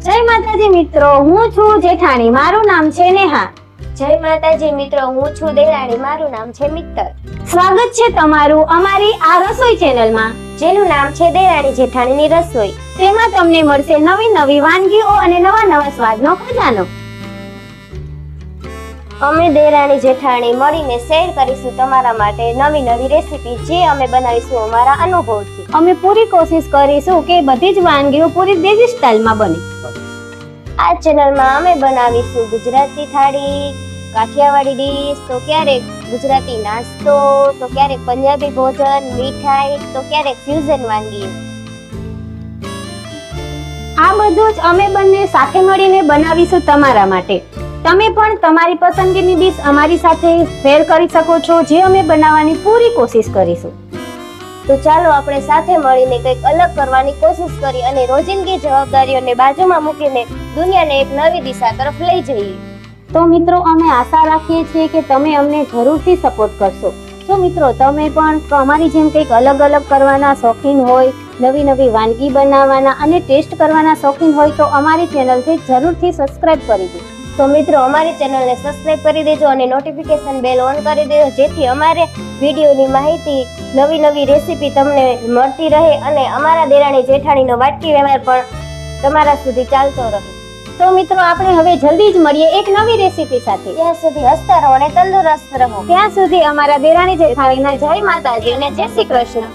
જય માતાજી મિત્રો હું છું જેઠાણી. મારું નામ છે નેહા. જય માતાજી મિત્રો હું છું દેરાણી મારું નામ છે મિત્તલ. સ્વાગત છે તમારું અમારી આ રસોઈ ચેનલમાં. જેનું નામ છે દેરાણી જેઠાણીની રસોઈ. તેમાં તમને મળશે નવી નવી વાનગીઓ અને નવા નવા સ્વાદનો ખજાનો. અમે દેરાણી જેઠાણી મળીને શેર કરીશું તમારા માટે નવી નવી રેસીપી જે અમે બનાવીશું અમારા અનુભવથી. અમે પૂરી કોશિશ કરીશું કે બધી જ વાનગીઓ પૂરી દેશી સ્ટાઇલમાં બને. આ ચેનલમાં અમે બનાવીશું ગુજરાતી થાળી કાઠિયાવાડી ડીશ તો ક્યારેક ગુજરાતી નાસ્તો તો ક્યારેક પંજાબી ભોજન મીઠાઈ તો ક્યારેક ફ્યુઝન વાનગીઓ. આ બધું જ અમે બંને સાથે મળીને બનાવીશું તમારા માટે. તમે પણ તમારી પસંદગીની ડીશ અમારી સાથે શેર કરી શકો છો જે અમે બનાવવાની પૂરી કોશિશ કરીશું. તો ચાલો આપણે સાથે મળીને કંઈક અલગ કરવાની કોશિશ કરી અને રોજિંદગી જવાબદારીઓને બાજુમાં મૂકીને દુનિયાને એક નવી દિશા તરફ લઈ જઈએ. તો મિત્રો અમે આશા રાખીએ છીએ કે તમે અમને જરૂરથી સપોર્ટ કરશો. તો મિત્રો તમે પણ અમારી જેમ કંઈક અલગ અલગ કરવાના શોખીન હોય નવી નવી વાનગી બનાવવાના અને ટેસ્ટ કરવાના શોખીન હોય તો અમારી ચેનલથી જરૂરથી સબસ્ક્રાઇબ કરી દો. તો મિત્રો અમારી ચેનલને સબસ્ક્રાઇબ કરી દેજો અને નોટિફિકેશન બેલ ઓન કરી દેજો જેથી અમારે વિડીયોની માહિતી નવી નવી રેસીપી તમને મળતી રહે અને અમારા દેરાણી જેઠાણીનો વાટકી વ્યવહાર પણ તમારા સુધી ચાલતો રહે. તો મિત્રો આપણે હવે જલ્દી જ મળીએ એક નવી રેસીપી સાથે. ત્યાં સુધી હસતા રહો અને તંદુરસ્ત રહો. ત્યાં સુધી અમારા દેરાણી જેઠાણીના જય માતાજી અને જય શ્રી કૃષ્ણ.